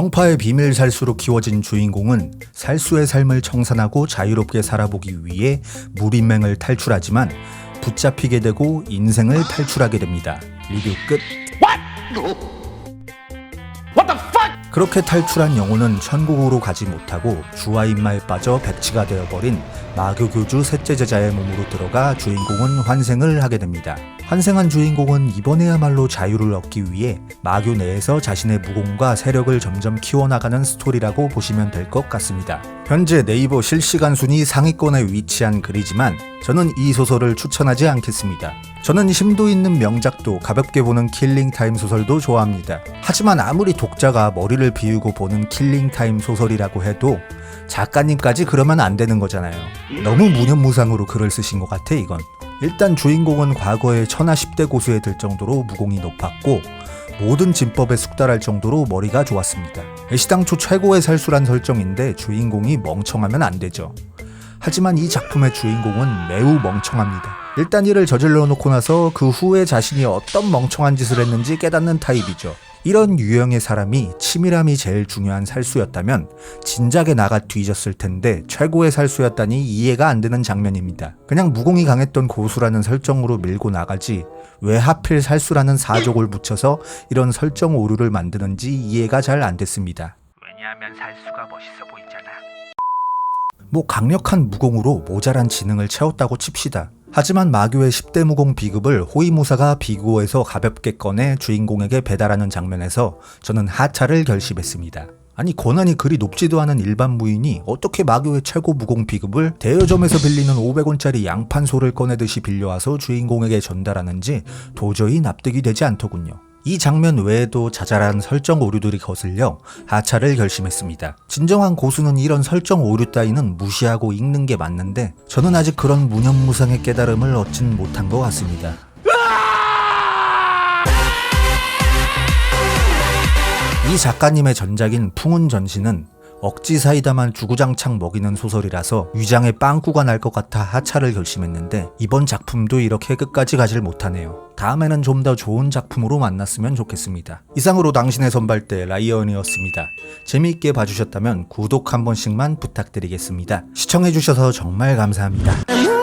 정파의 비밀 살수로 키워진 주인공은 살수의 삶을 청산하고 자유롭게 살아보기 위해 무인맹을 탈출하지만 붙잡히게 되고 인생을 탈출하게 됩니다. 리뷰 끝. 그렇게 탈출한 영혼은 천국으로 가지 못하고 주와 입마에 빠져 백치가 되어버린 마교교주 셋째 제자의 몸으로 들어가 주인공은 환생을 하게 됩니다. 환생한 주인공은 이번에야말로 자유를 얻기 위해 마교 내에서 자신의 무공과 세력을 점점 키워나가는 스토리라고 보시면 될 것 같습니다. 현재 네이버 실시간 순위 상위권에 위치한 글이지만 저는 이 소설을 추천하지 않겠습니다. 저는 심도 있는 명작도 가볍게 보는 킬링타임 소설도 좋아합니다. 하지만 아무리 독자가 머리를 비우고 보는 킬링타임 소설이라고 해도 작가님까지 그러면 안 되는 거잖아요. 너무 무념무상으로 글을 쓰신 것 같아 이건. 일단 주인공은 과거에 천하 10대 고수에 들 정도로 무공이 높았고 모든 진법에 숙달할 정도로 머리가 좋았습니다. 애시당초 최고의 살수란 설정인데 주인공이 멍청하면 안 되죠. 하지만 이 작품의 주인공은 매우 멍청합니다. 일단 이를 저질러 놓고 나서 그 후에 자신이 어떤 멍청한 짓을 했는지 깨닫는 타입이죠. 이런 유형의 사람이 치밀함이 제일 중요한 살수였다면 진작에 나가 뒤졌을 텐데 최고의 살수였다니 이해가 안 되는 장면입니다. 그냥 무공이 강했던 고수라는 설정으로 밀고 나가지 왜 하필 살수라는 사족을 붙여서 이런 설정 오류를 만드는지 이해가 잘 안 됐습니다. 왜냐하면 살수가 멋있어 보이잖아. 뭐 강력한 무공으로 모자란 지능을 채웠다고 칩시다. 하지만 마교의 10대 무공 비급을 호위무사가 비구어에서 가볍게 꺼내 주인공에게 배달하는 장면에서 저는 하차를 결심했습니다. 아니 권한이 그리 높지도 않은 일반 무인이 어떻게 마교의 최고 무공 비급을 대여점에서 빌리는 500원짜리 양판소를 꺼내듯이 빌려와서 주인공에게 전달하는지 도저히 납득이 되지 않더군요. 이 장면 외에도 자잘한 설정 오류들이 거슬려 하차를 결심했습니다. 진정한 고수는 이런 설정 오류 따위는 무시하고 읽는 게 맞는데 저는 아직 그런 무념무상의 깨달음을 얻진 못한 것 같습니다. 이 작가님의 전작인 풍운 전시는 억지 사이다만 주구장창 먹이는 소설이라서 위장에 빵꾸가 날 것 같아 하차를 결심했는데 이번 작품도 이렇게 끝까지 가질 못하네요. 다음에는 좀 더 좋은 작품으로 만났으면 좋겠습니다. 이상으로 당신의 선발대 라이언이었습니다. 재미있게 봐주셨다면 구독 한 번씩만 부탁드리겠습니다. 시청해주셔서 정말 감사합니다.